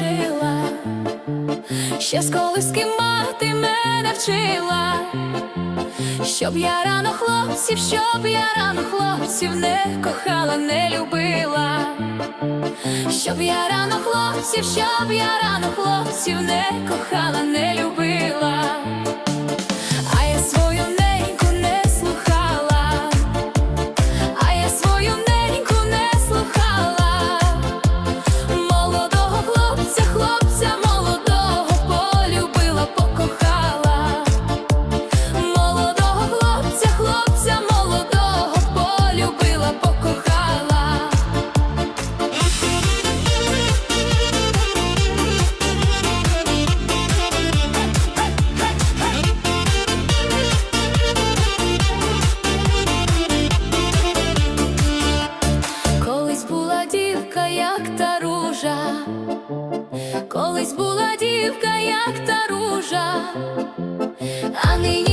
вчила, ще з колиски мати мене вчила, щоб я рано хлопців, щоб я рано хлопців не кохала, не любила, щоб я рано хлопців, щоб я рано хлопців не кохала, не любила. Як та ружа, колись була дівка, як та ружа, а нині